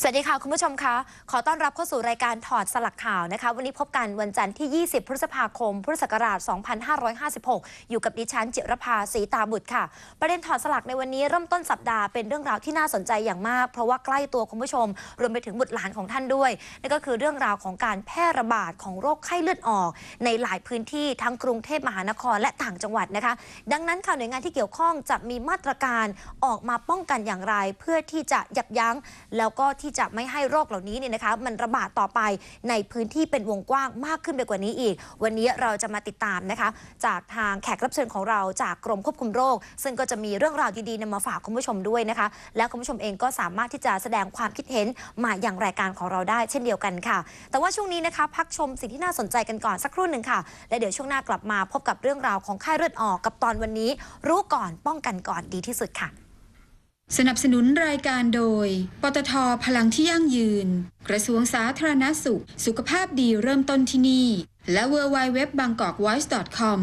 สวัสดีค่ะคุณผู้ชมคะขอต้อนรับเข้าสู่รายการถอดสลักข่าวนะคะ วันนี้พบกันวันจันทร์ที่ 20 พฤษภาคม พุทธศักราช 2556 อยู่กับดิฉันจิรภาศรีตาบุตรค่ะ ประเด็นถอดสลักในวันนี้เริ่มต้นสัปดาห์เป็นเรื่องราวที่น่าสนใจอย่างมาก เพราะว่าใกล้ตัวคุณผู้ชม รวมไปถึงบุตรหลานของท่านด้วยนั่นก็คือเรื่องราวของการแพร่ระบาดของโรคไข้เลือดออก ในหลายพื้นที่ทั้งกรุงเทพมหานครและต่างจังหวัดนะคะ ดังนั้นค่ะหน่วยงานที่เกี่ยวข้องจะมีมาตรการออกมาป้องกันอย่างไร เพื่อที่จะยับยั้งแล้วก็ทที่จะไม่ให้โรคเหล่านี้เนี่ยนะคะมันระบาดต่อไปในพื้นที่เป็นวงกว้างมากขึ้นไปกว่านี้อีก วันนี้เราจะมาติดตามนะคะ จากทางแขกรับเชิญของเราจากกรมควบคุมโรค ซึ่งก็จะมีเรื่องราวดีๆนำมาฝากคุณผู้ชมด้วยนะคะ และคุณผู้ชมเองก็สามารถที่จะแสดงความคิดเห็นมาอย่างรายการของเราได้เช่นเดียวกันค่ะ แต่ว่าช่วงนี้นะคะพักชมสิ่งที่น่าสนใจกันก่อนสักครู่หนึ่งค่ะ และเดี๋ยวช่วงหน้ากลับมาพบกับเรื่องราวของไข้เลือดออกกับตอนวันนี้ รู้ก่อนป้องกันก่อนดีที่สุดค่ะ สนับสนุนรายการโดย ปตทพลังที่ยั่งยืน กระทรวงสาธารณสุข สุขภาพดีเริ่มต้นที่นี่ และ w w w b a n g k o k w o i c e c o m